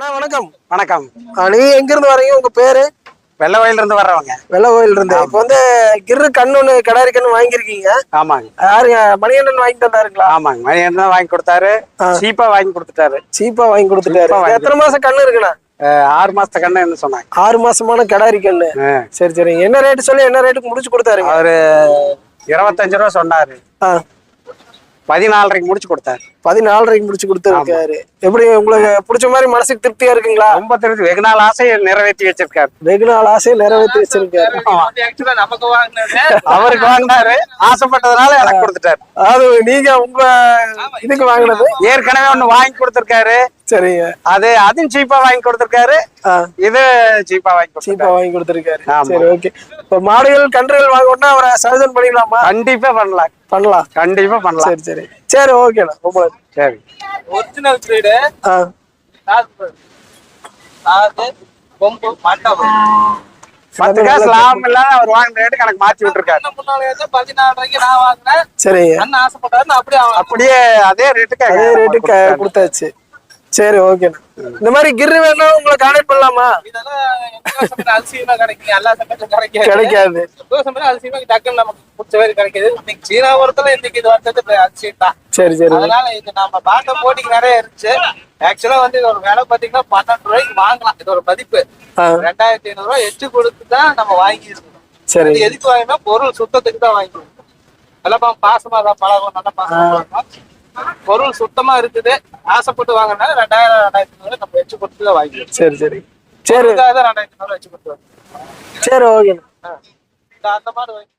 அண்ணா வணக்கம். வணக்கம். நீங்க எங்க இருந்து வரீங்க உங்க பேரு? வெள்ளை வயல்ல இருந்து வர்றவங்க. வெள்ள கோயில் இருந்து இப்போ வந்து கிரு கண்ணு கிடாரி கண்ணு வாங்கியிருக்கீங்க. ஆமாங்க. யாருங்க? மணிகண்டன் வாங்கி தந்தாருங்களா? ஆமாங்க. மணி தான் வாங்கி கொடுத்தாரு. சீப்பா வாங்கி கொடுத்துட்டாரு. சீப்பா வாங்கி கொடுத்துட்டாரு. எத்தனை மாசம் கண்ணு இருக்குண்ணா? ஆறு மாசத்த கண்ணுன்னு சொன்னாங்க. ஆறு மாசமான கிடாரி கண்ணு. சரி சரி. என்ன ரேட் சொல்லி என்ன ரேட்டுக்கு முடிச்சு கொடுத்தாருங்க? அவரு இருபத்தஞ்சு ரூபா சொன்னாரு. பதினாலரைக்கு முடிச்சு கொடுத்தாரு. பதினாலரைக்கு முடிச்சு கொடுத்துருக்காரு. எப்படி உங்களுக்கு பிடிச்ச மாதிரி மனசுக்கு திருப்தியா இருக்குங்களா? ரொம்ப தெரிஞ்சு வெகு நாள் ஆசையை நிறைவேற்றி வச்சிருக்காரு. வெகு நாள் ஆசையை நிறைவேற்றி வச்சிருக்காரு. அவருக்கு வாங்கினாரு. ஆசைப்பட்டதுனால எனக்கு கொடுத்துட்டாரு. அது நீங்க உங்க இதுக்கு வாங்கினது? ஏற்கனவே ஒண்ணு வாங்கி கொடுத்துருக்காரு. சரிங்க. அது அதுவும் சீப்பா வாங்கி கொடுத்துருக்காரு. இது சீப்பா வாங்கி சீப்பா கொடுத்துருக்காரு. வாங்கி கொடுத்துருக்காரு. சரி ஓகே இப்போ மாடுகள் கன்றுகள் வாங்கணும்னா அவரை சஜன் பண்ணிக்கலாமா கண்டிப்பா பண்ணலாம். பண்ணலாம். கண்டிப்பா பண்ணலாம். சரி சரி. சரி ஓகேண்ணா ரொம்ப. சரி. ஒரிஜினல் பிரீடு பத்து காசு லாபம் இல்லாத அவர் வாங்கின ரேட்டு கணக்கு மாத்தி விட்டுருக்காரு. பதினாலு ரூபாய்க்கு நான் வாங்கினேன். சரிங்க அண்ணன் ஆசைப்பட்டாரு நான் அப்படியே அப்படியே அதே ரேட்டுக்கு அதே ரேட்டு கொடுத்தாரு. கொடுத்தாச்சு. சரி ஓகேண்ணா இந்த மாதிரி கிரு வேணா உங்களை கான்டாக்ட் பண்ணலாமா? கிடைக்காது? சீனா ஒருத்தல இன்னைக்கு இது வந்தது அதிசயம் தான் சரி சரி. அதனால இது நம்ம பார்த்த போட்டிக்கு நிறைய இருந்துச்சு. ஆக்சுவலா வந்து இது ஒரு விலை பாத்தீங்கன்னா பன்னெண்டு ரூபாய்க்கு வாங்கலாம். இது ஒரு மதிப்பு ரெண்டாயிரத்தி ஐநூறு ரூபாய் எச்சு கொடுத்து தான் நம்ம வாங்கி இருக்கணும் சரி எதுக்கு வாங்கினா பொருள் சுத்தத்துக்கு தான் வாங்கி நல்லா பா- பாசமா தான் பழகும் நல்லா பாசமா. பொருள் சுத்தமா இருக்குது. ஆசைப்பட்டு வாங்கினா ரெண்டாயிரம் ரெண்டாயிரத்தி ஐநூறு நம்ம வச்சு கொடுத்து தான் வாங்கி சரி சரி. சரி. ரெண்டாயிரத்தி ஐநூறு வச்சு கொடுத்து சரி இந்த அந்த மாதிரி வாங்கி